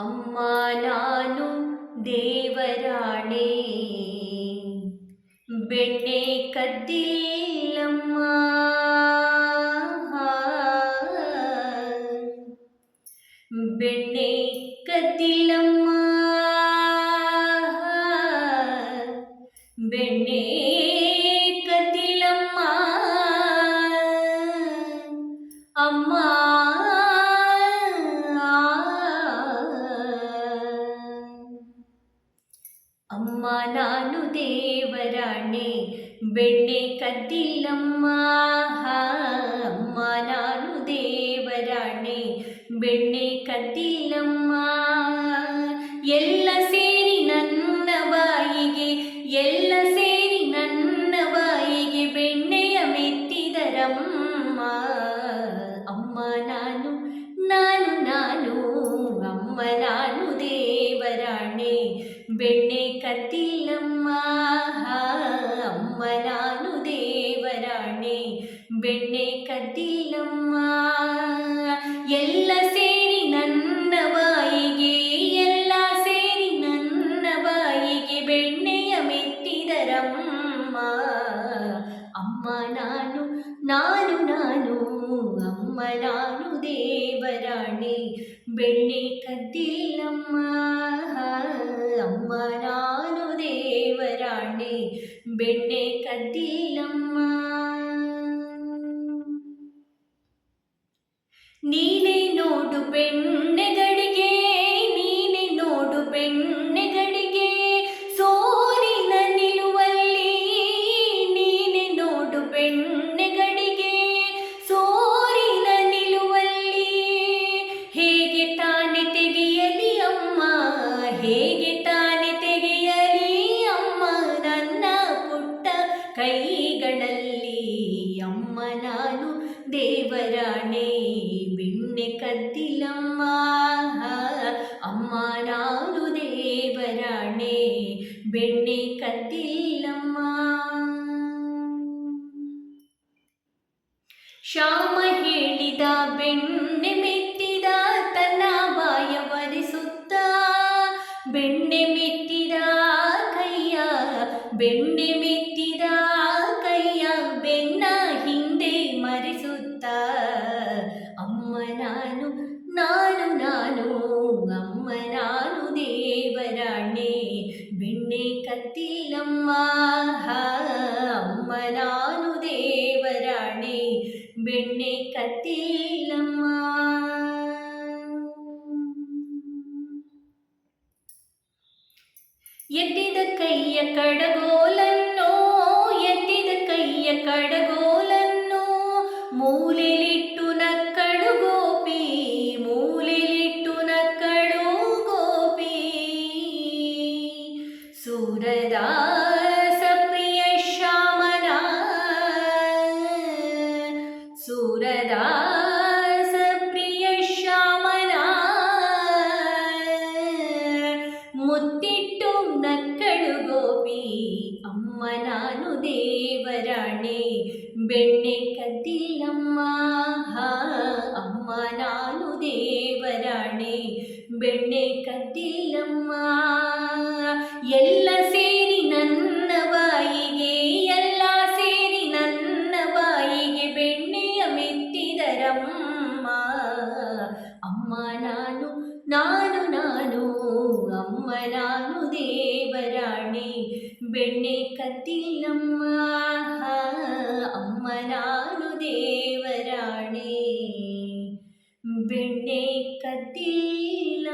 ಅಮ್ಮ ನಾನು ದೇವರಾಣೆ ಬೆಣ್ಣೆ ಕದ್ದಿಲ್ಲಮ್ಮ ಬೆಣ್ಣೆ ಕದ್ದಿಲ್ಲಮ್ಮ ಅಮ್ಮ ನಾನು ದೇವರಾಣೆ ಬೆಣ್ಣೆ ಕದ್ದಿಲ್ಲಮ್ಮ ಅಮ್ಮ ನಾನು ದೇವರಾಣೆ ಬೆಣ್ಣೆ ಕದ್ದಿಲ್ಲಮ್ಮ ಎಲ್ಲ ಕದ್ದಿಲ್ಲಮ್ಮ ಅಮ್ಮ, ನಾನು ದೇವರಾಣೆ. ಬೆಣ್ಣೆ ಕದ್ದಿಲ್ಲಮ್ಮ, ಎಲ್ಲ ಸೇರಿ ನನ್ನ ಬಾಯಿಗೆ, ಎಲ್ಲ ಸೇರಿ ನನ್ನ ಬಾಯಿಗೆ ಬೆಣ್ಣೆಯ ಮೆತ್ತಿದರಮ್ಮ. ಅಮ್ಮ, ನಾನು ನಾನು ನಾನು, ಅಮ್ಮ, ನಾನು ದೇವರಾಣೆ. ಬೆಣ್ಣೆ ಕದ್ದಿಲ್ಲಮ್ಮ ಅಮ್ಮ, ನಾನು ಬೆಣ್ಣೆ ಕದ್ದಿಲ್ಲಮ್ಮ ನೀನೇ ನೋಡು ಬೆಣ್ಣೆಗಳಿಗೆ ನಾನು ದೇವರಾಣೆ, ಬೆಣ್ಣೆ ಕದ್ದಿಲಮ್ಮ ಅಮ್ಮ ನಾನು ದೇವರಾಣೆ, ಬೆಣ್ಣೆ ಕದ್ದಿಲ್ಲಮ್ಮ ಶ್ಯಾಮ ಹೇಳಿದ, ಬೆಣ್ಣೆ ಮೆತ್ತಿದ, ತನ್ನ ಬಾಯ ಬರಿಸುತ್ತ ಬೆಣ್ಣೆ ಮೆತ್ತಿದ ಕೈಯ, ಬೆಣ್ಣೆ ನಾನು ನಾನು ನಾನು ಅಮ್ಮ ನಾನು ದೇವರಾಣೆ ಬೆಣ್ಣೆ ಕತ್ತಿಲಮ್ಮ ಅಮ್ಮ ನಾನು ದೇವರಾಣೆ ಬೆಣ್ಣೆ ಕತ್ತಿಲಮ್ಮ ಎತ್ತಿದ ಕೈಯ ಕಡಗೋಲನ್ನು ಎತ್ತಿದ ಕೈಯ ಕಡಗೋಲನ್ನು ಸೂರದಾಸ ಪ್ರಿಯ ಶ್ಯಾಮನ ಮುತ್ತಿಟ್ಟು ನಕ್ಕಳು ಗೋಪಿ ಅಮ್ಮ ನಾನು ದೇವರಾಣೆ ಬೆಣ್ಣೆ ಕದ್ದಿಲ್ಲಮ್ಮ ಅಮ್ಮ ನಾನು ದೇವರಾಣೆ ಬೆಣ್ಣೆ ಕದ್ದಿಲ್ಲಮ್ಮ ಅಮ್ಮ ನಾನು ನಾನು ನಾನು ಅಮ್ಮ ನಾನು ದೇವರಾಣೆ ಬೆಣ್ಣೆ ಕದ್ದಿಲ್ಲಮ್ಮ ಅಮ್ಮ ನಾನು ದೇವರಾಣೆ ಬೆಣ್ಣೆ ಕದ್ದಿಲ್ಲ